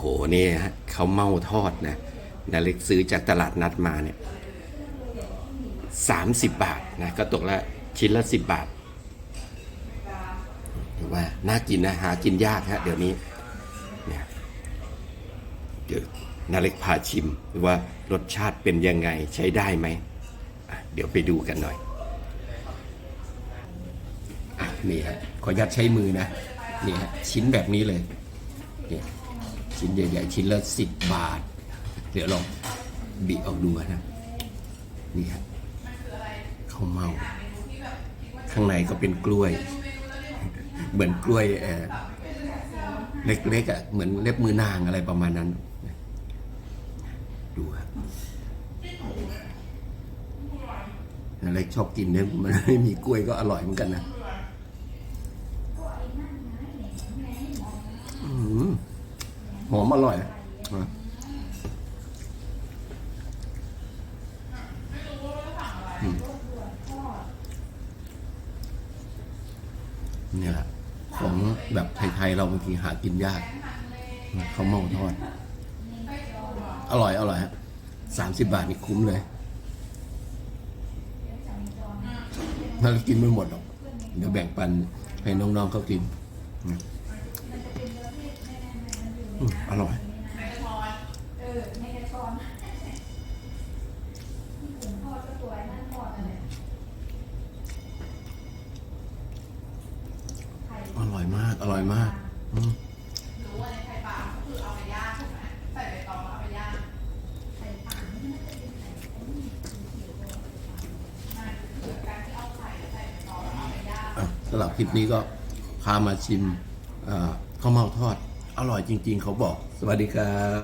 โหนี่ฮะเขาเมาทอดนะนาเล็กซื้อจากตลาดนัดมาเนี่ยสามสิบบาทนะก็ตกละชิ้นละสิบบาทถือว่าน่ากินนะหากินยากฮะเดี๋ยวนี้เนี่ยเดี๋ยวนาเล็กพาชิมว่ารสชาติเป็นยังไงใช้ได้ไหมเดี๋ยวไปดูกันหน่อยอนี่ฮะขออนุญาตใช้มือนะนี่ฮะชิ้นแบบนี้เลยเนี่ย ชิ้นใหญ่ ๆ ชิ้นละสิบบาท เดี๋ยวลองบีออกดูนะ นี่ฮะข้าวเมา ข้างในก็เป็นกล้วย เหมือนกล้วยเล็กๆอะเหมือนเล็บมือนางอะไรประมาณนั้น ดูครับเล็กชอบกินเนี่ยมันไม่มีกล้วยก็อร่อยเหมือนกันนะอืม หอมอร่อยอะเนี่ยแหละ ของแบบไทย ๆ เราบางทีหากินยากเขาวเมาทอด อร่อย อร่อยฮะสามสิบบาทนี่คุ้มเลยถ้ากินไม่หมดหรอก เดี๋ยวแบ่งปันให้น้อง ๆเขากิน อืมอืมอร่อยอร่อยมาก อร่อยมากอืมรู้ว่าในไข่ปลาก็คือเอาไปย่างถูกไหมใส่ใบตองแล้วเอาไปย่างมันคือการที่เอาไข่ใส่ใบตองแล้วเอาไปย่าสำหรับคลิปนี้ก็พามาชิมอ่าข้าวเม่าทอด อร่อยจริง ๆ เขาบอก สวัสดีครับ